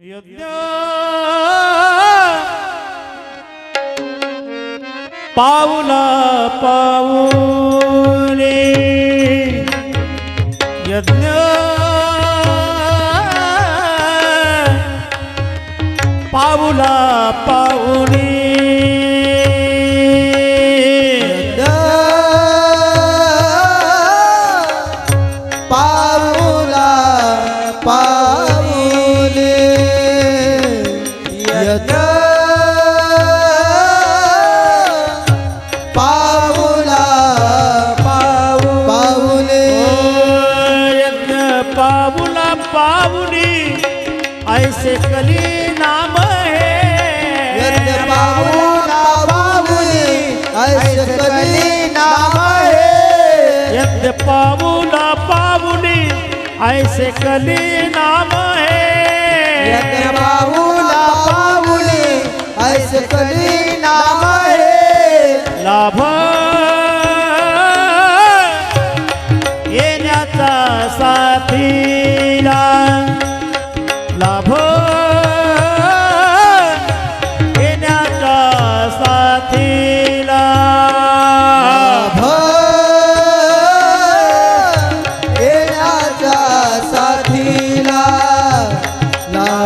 यज्ञ. पाऊला पाऊले. यज्ञ. पाऊला पाऊले. पाऊला पाऊली ऐसे कली नाम है। पाऊला पाऊले ऐसे कली नाम है। यज्ञ पाऊला पाऊली ऐसे कली नाम है। पाऊला पाऊले ऐसे कली नाम है। लाभ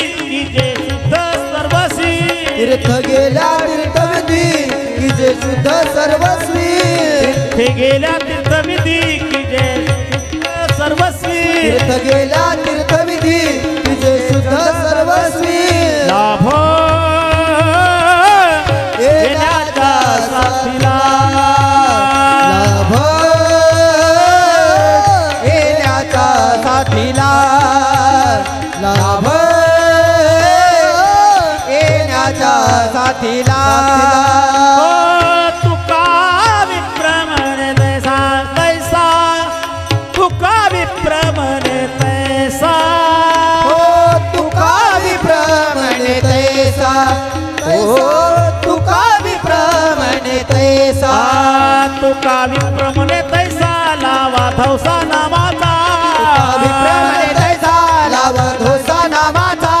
शुद्ध सर्वसी तीर्थ गेल्या तीर्थविधी की जे शुद्ध सर्वस्वी. तीर्थ गेल्या तीर्थविधी की जे शुद्ध सर्वस्वी. तीर्थ गेल्या तीर्थविधी की जे शुद्ध सर्वस्वी. लाभ. येण्याचा साथीला. लाभ. येण्याच्या साथीला. साथीला तुका विप्रमण तैसा तैसा तुका विप्रमण तैसा हो तुका विप्रमणे तैसा हो तुका विप्रमणे तैसा तुका विप्रमण तैसा लावा धवसा नामाचा. विप्रमणे तैसा लाव धोसा नामाचा.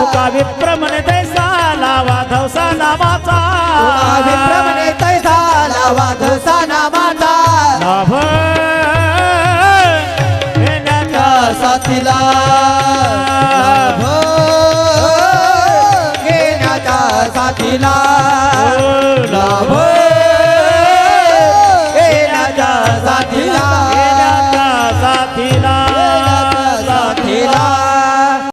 तुका विप्रमण तैसा लावा धवसा नामाचा विप्रमणे तैसा लावा धोसा नामाचा लाभ साथीला. लाभ घेण्याच्या साथीला.